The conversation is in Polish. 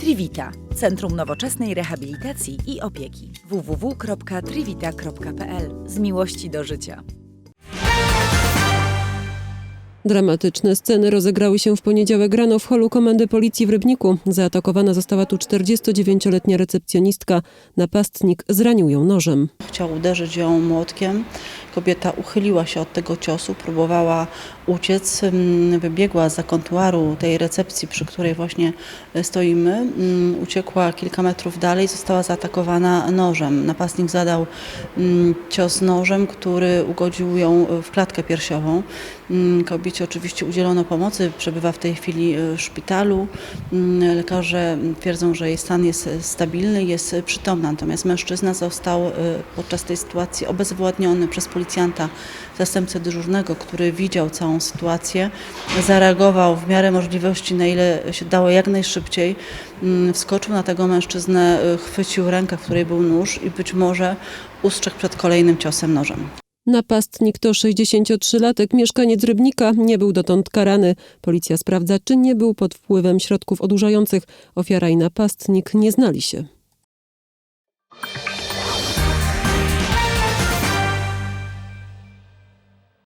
Trivita Centrum Nowoczesnej Rehabilitacji i Opieki www.trivita.pl Z miłości do życia. Dramatyczne sceny rozegrały się w poniedziałek rano w holu Komendy Policji w Rybniku. Zaatakowana została tu 49-letnia recepcjonistka. Napastnik zranił ją nożem. Chciał uderzyć ją młotkiem. Kobieta uchyliła się od tego ciosu, próbowała uciec, mm, wybiegła za kontuaru tej recepcji, przy której właśnie stoimy. Mm, Uciekła kilka metrów dalej, została zaatakowana nożem. Napastnik zadał mm, cios nożem, który ugodził ją w klatkę piersiową. Mm, Kobiecie oczywiście udzielono pomocy, przebywa w tej chwili e, w szpitalu. Mm, Lekarze twierdzą, że jej stan jest stabilny, jest przytomna, natomiast mężczyzna został e, podczas tej sytuacji obezwładniony przez policjanta, zastępcę dyżurnego, który widział całą sytuację, zareagował w miarę możliwości, na ile się dało jak najszybciej, Mm, wskoczył na tego mężczyznę, e, chwycił rękę, w której był nóż i być może ustrzegł przed kolejnym ciosem nożem. Napastnik to 63-latek, mieszkaniec Rybnika, nie był dotąd karany. Policja sprawdza, czy nie był pod wpływem środków odurzających. Ofiara i napastnik nie znali się.